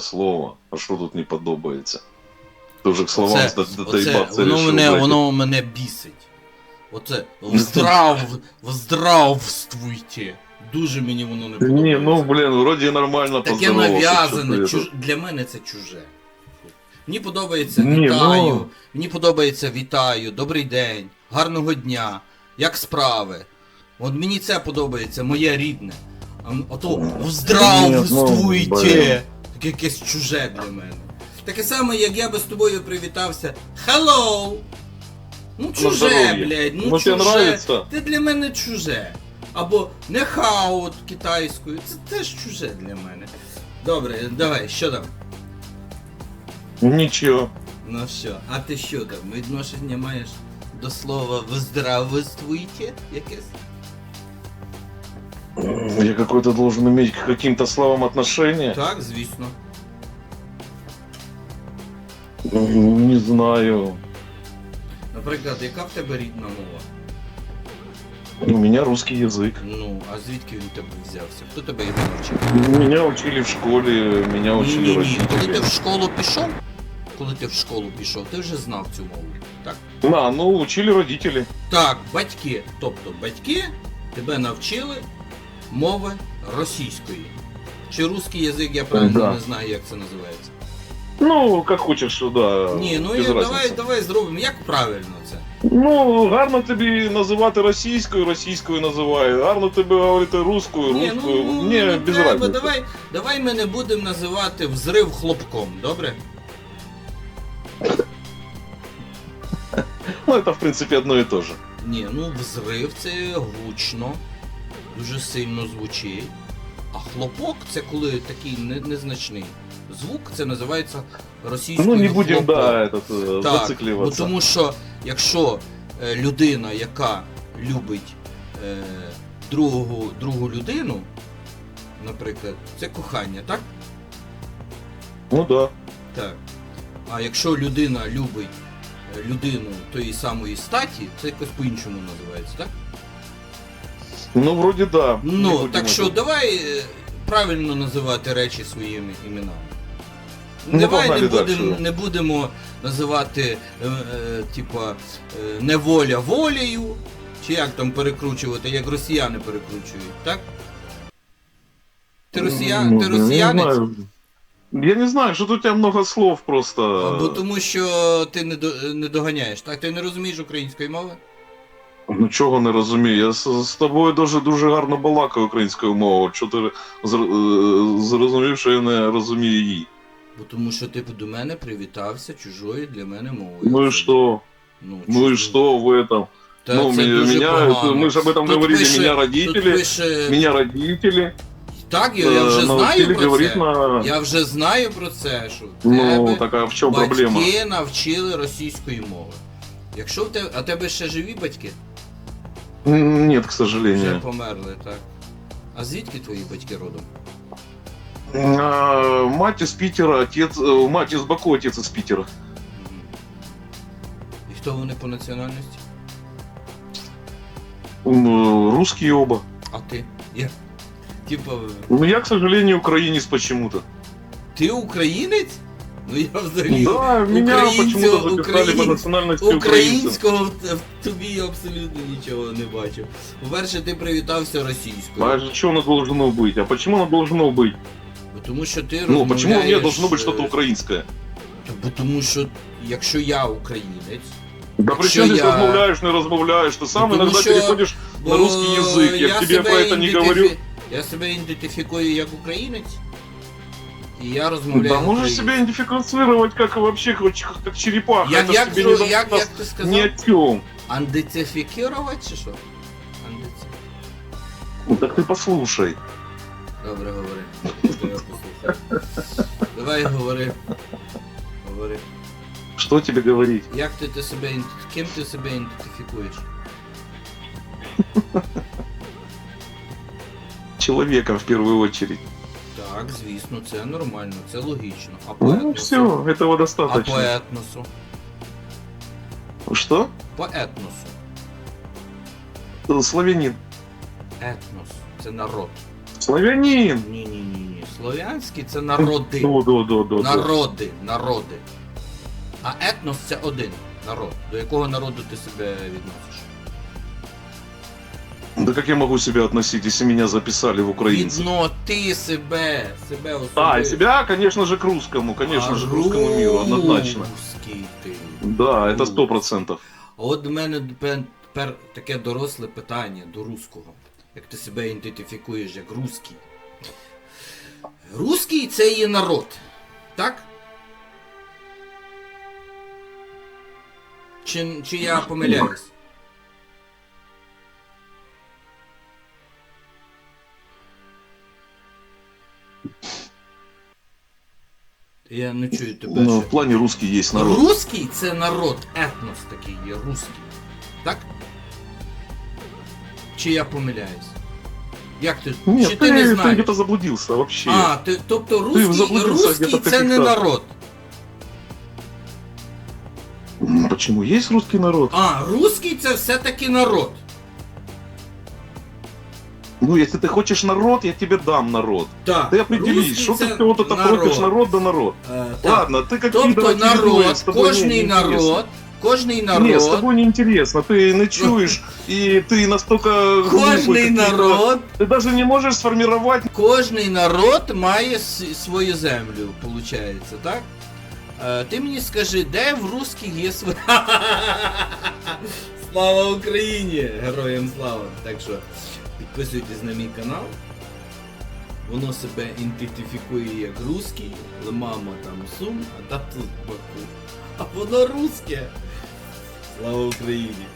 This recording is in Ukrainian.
слово. А що тут не подобається? Ти вже к словам Оце, до- оце, доїбатися воно мене, воно мене бісить. Оце вздрав, вздравствуйте. Дуже мені воно не подобається. Ні, ну блін, вроді нормально Таке нав'язане, чуж... для мене це чуже. Мені подобається Ні, вітаю, ну. мені подобається вітаю, добрий день, гарного дня, як справи. От мені це подобається, моє рідне. А м- ото Ну, якесь чуже для мене. Таке саме, як я би з тобою привітався. Hello! Ну чуже, здоров'я. блядь, ну, Ну, чуже. тебе? Ти для мене чуже. Або нехаут китайською. Це теж чуже для мене. Добре, давай, що там? Нічого. Ну що, а ти що там? Відношення маєш до слова виздравствуйте якесь? Я какой-то должен иметь к каким-то словам отношение? Так, звісно. М, Не знаю. Наприклад, яка в тебе рідна мова? У меня русский язык. Ну, а звідки він в тебе взявся? Хто тебе його навчив? Меня учили в школе, меня учили Ні, ні. Коли ти родители. в школу пішов, коли ти в школу пішов, ти вже знав цю мову. Так? А, ну учили родители. Так, батьки, тобто батьки тебе навчили мови російської. Чи русський язик, я правильно Да. не знаю, як це називається. Ну, как хочешь, да. Ні, ну без я, разницы. давай, давай зробимо, як правильно це. Ну, гарно тобі називати російською, російською називаю. Гарно тобі говорити русскою, Ні, русскою. ну, Мені не без треба, разницы. давай, давай ми не будемо називати взрив хлопком, добре? Ну, это, в принципе, одно и то же. Ні, ну взрив це гучно, дуже сильно звучить. А хлопок це коли такий не- незначний звук, це називається російською Ну, не будем, хлопок. да, этот, Так, бо зацикливаться. тому що якщо е, людина, яка любить е, другу, другу людину, наприклад, це кохання, так? Ну да. Так. А якщо людина любить е, людину тої самої статі, це якось по-іншому називається, так? Ну, вроде да. Ну, так що давай е, правильно називати речі своїми іменами. Ну, давай не погнали дальше. не будемо називати е, е, типа е, неволя волею, чи як там перекручувати, як росіяни перекручують, так? Ти, росія... Ну, ти я не росіянець? знаю. Я не знаю, что тут у тебя много слов просто. Бо тому що ти не, до... не доганяєш, так? Ти не розумієш української мови? Ну чого не розумію? Я з, з тобою дуже дуже гарно балакаю українською мовою. Що ти зр- е, зрозумів, що я не розумію її? Бо тому що ти до мене привітався чужою для мене мовою. Ну и что? Ну, Ну и чужою. что в этом? Та ну, це меня, дуже меня- погано. мы же об этом Тут говорили, пише- меня Тут родители, пише... меня родители Так, я, я вже э, знаю научили про говорить це. на... Я вже знаю про це, що в Ну, тебе так а в чем батьки проблема? навчили російської мови. Якщо в тебе, а в тебе ще живі батьки? Нет, к Вже сожалению. померли, так. А звідки твої батьки родом? А, мать из Питера, отец... э, Мать из Баку, отец из Питера. Мгм. І хто вони по національності? М, э, Русские оба. А ти? Я. Типа, Ну, я, к сожалению, украинец почему-то. ти українець? Ну я взагалі Да, меня українцю- почему-то записали по україн- национальности украинца. українського в, в тобі абсолютно нічого не бачив. По-перше, ти привітався російською. А что оно должно быть? А почему оно должно быть? Бо Тому що ти Ну, почему мне розмовляєш, должно быть е, что-то украинское? Бо тому що якщо я українець, Да при Якщо чем ты я- размовляешь, не размовляешь? Ты сам Ну, иногда потому что- переходишь бо на русский язык. Я, тебе себе про это не ідентифі- говорю. Я себе ідентифікую як українець, і я розмовляю. Да можешь українською. себя идентифицировать как вообще как, как черепаха. Як, Это як, тебе зро- не як, даст як ти сказав? ни о чем. Андицифікувати чи що? Андици... Ну, так ты послушай. Добре, говори. Я тебе послухаю. Давай говори. Говори. Что тебе говорить? Як ти, ти себе ідент- ким ти себе ідентифікуєш? Человека в первую очередь. Так, звісно, це нормально, це логічно. А по Ну етносу? все, этого А достаточно. по етносу? Что? По етносу. Э, Славянин. Етнос. Це народ. Славянин! Ні, ні, ні, ні. Слов'янські це народи. Да, да, да, да. Народи, народи. А етнос це один народ. До якого народу ти себе відносиш? Да как я могу себя относить, если меня записали в украинцы? Відно ти себе, себе особисто. А, и себя, конечно же, к русскому, конечно же, к русскому миру, однозначно. Русський ти. Да, это сто процентов. А От в мене тепер, таке доросле питання до руського. Як ти себе ідентифікуєш як русський? Руський це є народ. Так? Чи, чи я помиляюсь? Я не чую тебе. Ну, в ще. плане русский есть народ. Руський це народ, етнос такий є, руський. Так? Чи я помиляюсь? Як ти? Нет, Чи ты, ти не знаєш? где-то заблудился вообще. А, ти, тобто русський, заблудився русський це не народ. Почему? Есть русский народ. А, русський це все-таки народ. Ну, если ты хочешь народ, я тебе дам народ. Так. Ты определись, русський что ты це всего-то торопишь народ да народ. Е, так. Ладно, ты как Тобто Кидова чередуешь, народ, с тобой не- кожний не интересно. народ, кожний Нет, с народ, тобой неинтересно. Ты не чуешь, и ты настолько глупый, кожний какие-то- народ, Ты даже не можешь сформировать кожний народ має с- свою землю, виходить, так? Е, ти мені скажи, де в русських є своя. Слава Україні! Героям слава! Так що підписуйтесь на мій канал. Воно себе ідентифікує як русський, але мама там сум, а тато тут Баку. А воно русське. Слава Україні!